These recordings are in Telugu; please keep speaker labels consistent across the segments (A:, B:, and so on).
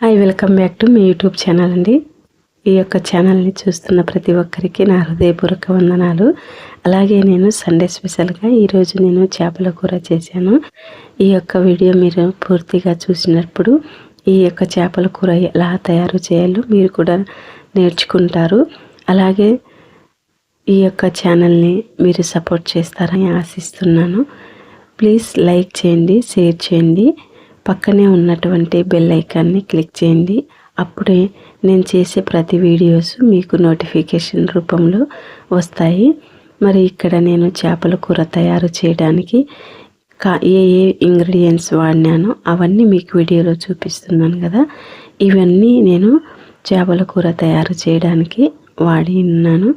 A: హాయ్ వెల్కమ్ బ్యాక్ టు మీ యూట్యూబ్ ఛానల్ అండి. ఈ యొక్క ఛానల్ని చూస్తున్న ప్రతి ఒక్కరికి నా హృదయపూర్వక వందనాలు. అలాగే నేను సండే స్పెషల్గా ఈరోజు నేను చేపల కూర చేశాను. ఈ యొక్క వీడియో మీరు పూర్తిగా చూసినప్పుడు ఈ యొక్క చేపల కూర ఎలా తయారు చేయాలో మీరు కూడా నేర్చుకుంటారు. అలాగే ఈ యొక్క ఛానల్ని మీరు సపోర్ట్ చేస్తారని ఆశిస్తున్నాను. ప్లీజ్ లైక్ చేయండి షేర్ చేయండి. పక్కనే ఉన్నటువంటి బెల్ ఐకాన్ని క్లిక్ చేయండి. అప్పుడే నేను చేసే ప్రతి వీడియోస్ మీకు నోటిఫికేషన్ రూపంలో వస్తాయి. మరి ఇక్కడ నేను చేపల కూర తయారు చేయడానికి కా ఏ ఏ ఇంగ్రీడియంట్స్ వాడినానో అవన్నీ మీకు వీడియోలో చూపిస్తున్నాను కదా. ఇవన్నీ నేను చేపల కూర తయారు చేయడానికి వాడి ఉన్నాను.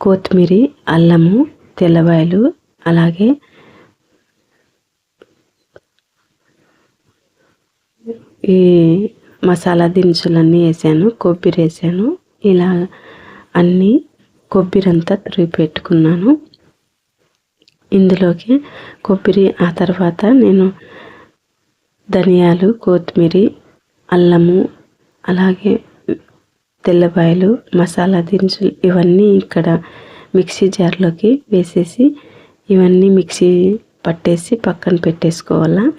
A: కొత్తిమీర అల్లము తెల్లవాయలు అలాగే ఈ మసాలా దినుసులన్నీ వేసాను కొబ్బరి వేసాను. ఇలా అన్నీ కొబ్బరి అంతా తురిగి పెట్టుకున్నాను ఇందులోకి కొబ్బరి ఆ తర్వాత నేను ధనియాలు కొత్తిమీర అల్లము అలాగే తెల్లబాయలు మసాలా దినుసులు ఇవన్నీ ఇక్కడ మిక్సీ జార్లోకి వేసేసి ఇవన్నీ మిక్సీ పట్టేసి పక్కన పెట్టేసుకోవాలా.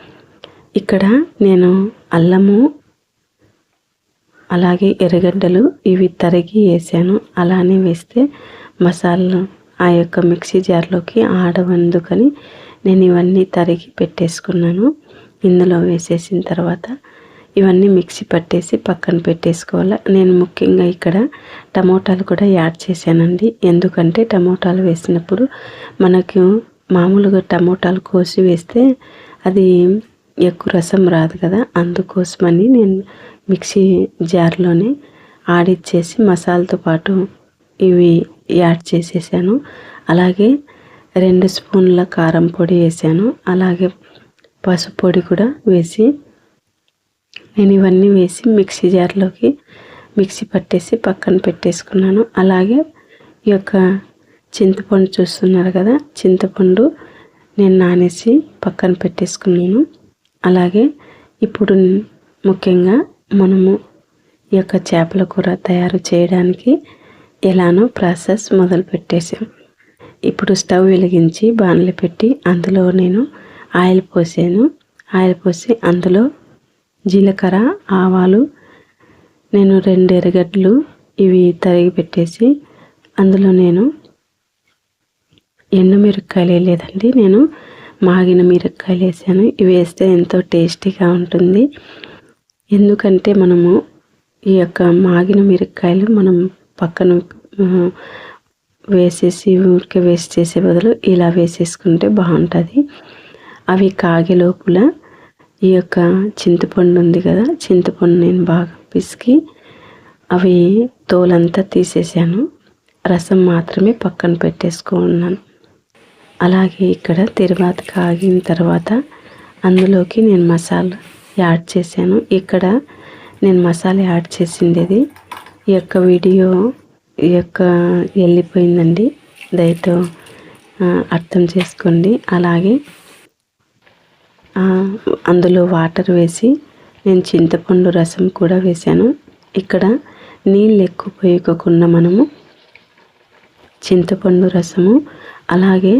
A: ఇక్కడ నేను అల్లము అలాగే ఎర్రగడ్డలు ఇవి తరిగి వేసాను. అలానే వేస్తే మసాలా ఆ యొక్క మిక్సీ జార్లోకి ఆడవందుకని నేను ఇవన్నీ తరిగి పెట్టేసుకున్నాను. ఇందులో వేసేసిన తర్వాత ఇవన్నీ మిక్సీ పట్టేసి పక్కన పెట్టేసుకోవాలి. నేను ముఖ్యంగా ఇక్కడ టమోటాలు కూడా యాడ్ చేశానండి. ఎందుకంటే టమోటాలు వేసినప్పుడు మనకు మామూలుగా టమోటాలు కోసి వేస్తే అది ఎక్కువ రసం రాదు కదా అందుకోసమని నేను మిక్సీ జార్లోనే ఆడిచ్చేసి మసాలాతో పాటు ఇవి యాడ్ చేసేసాను. అలాగే రెండు స్పూన్ల కారం పొడి వేసాను. అలాగే పసుపు పొడి కూడా వేసి నేను ఇవన్నీ వేసి మిక్సీ జార్లోకి మిక్సీ పట్టేసి పక్కన పెట్టేసుకున్నాను. అలాగే ఈ యొక్క చింతపండు చూస్తున్నారు కదా చింతపండు నేను నానేసి పక్కన పెట్టేసుకున్నాను. అలాగే ఇప్పుడు ముఖ్యంగా మనము ఈ యొక్క చేపల కూర తయారు చేయడానికి ఎలానో ప్రాసెస్ మొదలు పెట్టేసాం ఇప్పుడు స్టవ్ వెలిగించి బాణలు పెట్టి అందులో నేను ఆయిల్ పోసాను. ఆయిల్ పోసి అందులో జీలకర్ర ఆవాలు నేను రెండు ఎర్రగడ్డలు ఇవి తరిగి పెట్టేసి అందులో నేను ఎండుమిరపకాయలు లేదండి నేను మాగిన మిరపకాయలు వేసాను. ఇవి వేస్తే ఎంతో టేస్టీగా ఉంటుంది. ఎందుకంటే మనము ఈ యొక్క మాగిన మిరపకాయలు మనం పక్కన వేసేసి ఊరికే వేస్ట్ చేసే బదులు ఇలా వేసేసుకుంటే బాగుంటుంది. అవి కాగే లోపల ఈ యొక్క చింతపండు ఉంది కదా చింతపండు నేను బాగా పిసికి అవి తోలంతా తీసేసాను. రసం మాత్రమే పక్కన పెట్టేసుకున్నాను. అలాగే ఇక్కడ తిరువాత కాగిన తర్వాత అందులోకి నేను మసాలా యాడ్ చేశాను. ఇక్కడ నేను మసాలా యాడ్ చేసిండేది ఈ యొక్క వీడియో ఈ యొక్క వెళ్ళిపోయిందండి. దయతో అర్థం చేసుకోండి. అలాగే అందులో వాటర్ వేసి నేను చింతపండు రసం కూడా వేశాను. ఇక్కడ నీళ్ళు ఎక్కువ పోయకుండా మనము చింతపండు రసము అలాగే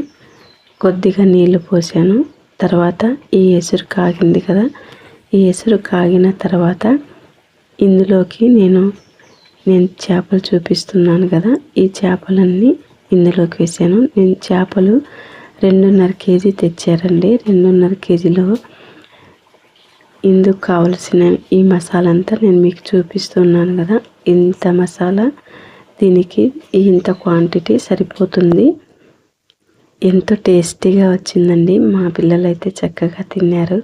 A: కొద్దిగా నీళ్ళు పోసాను. తర్వాత ఈ ఎసురు కాగింది కదా ఈ ఎసురు కాగిన తర్వాత ఇందులోకి నేను నేను చేపలు చూపిస్తున్నాను కదా ఈ చేపలన్నీ ఇందులోకి వేసాను. నేను చేపలు రెండున్నర కేజీ తెచ్చారండి. రెండున్నర కేజీలో ఇందుకు కావలసిన ఈ మసాలా అంతా నేను మీకు చూపిస్తున్నాను కదా ఇంత మసాలా దీనికి ఇంత క్వాంటిటీ సరిపోతుంది. ఎంతో టేస్టీగా వచ్చిందండి. మా పిల్లలు అయితే చక్కగా తిన్నారు.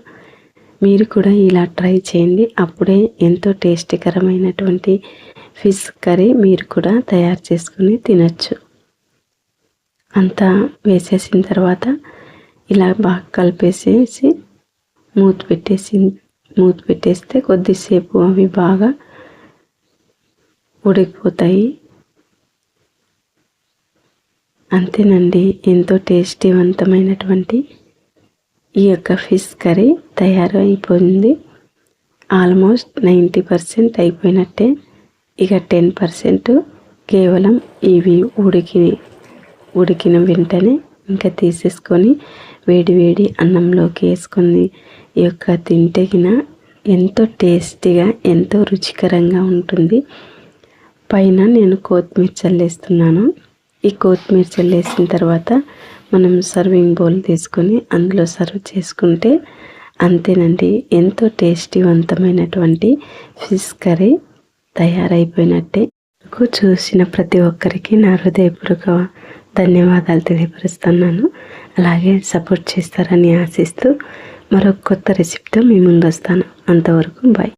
A: మీరు కూడా ఇలా ట్రై చేయండి. అప్పుడే ఎంతో టేస్టీకరమైనటువంటి ఫిష్ కర్రీ మీరు కూడా తయారు చేసుకుని తినచ్చు. అంతా వేసేసిన తర్వాత ఇలా బాగా కలిపేసేసి మూత పెట్టేసి మూత పెట్టేస్తే కొద్దిసేపు అవి బాగా ఉడికిపోతాయి. అంతేనండి. ఎంతో టేస్టీవంతమైనటువంటి ఈ యొక్క ఫిష్ కర్రీ తయారు అయిపోయింది. ఆల్మోస్ట్ నైంటీ పర్సెంట్ అయిపోయినట్టే. ఇక టెన్ పర్సెంట్ కేవలం ఇవి ఉడికి ఉడికిన వెంటనే ఇంకా తీసేసుకొని వేడి వేడి అన్నంలోకి వేసుకొని ఈ యొక్క తింటగిన ఎంతో టేస్టీగా ఎంతో రుచికరంగా ఉంటుంది. పైన నేను కొత్తిమీర చల్లేస్తున్నాను. ఈ కొత్తిమీర చల్లేసిన తర్వాత మనం సర్వింగ్ బౌల్ తీసుకొని అందులో సర్వ్ చేసుకుంటే అంతేనండి ఎంతో టేస్టీవంతమైనటువంటి ఫిష్ కర్రీ తయారైపోయినట్టే. చూసిన ప్రతి ఒక్కరికి నా హృదయపూర్వక ధన్యవాదాలు తెలియపరుస్తున్నాను. అలాగే సపోర్ట్ చేస్తారని ఆశిస్తూ మరొక కొత్త రెసిపీతో మీ ముందు వస్తాను. అంతవరకు బాయ్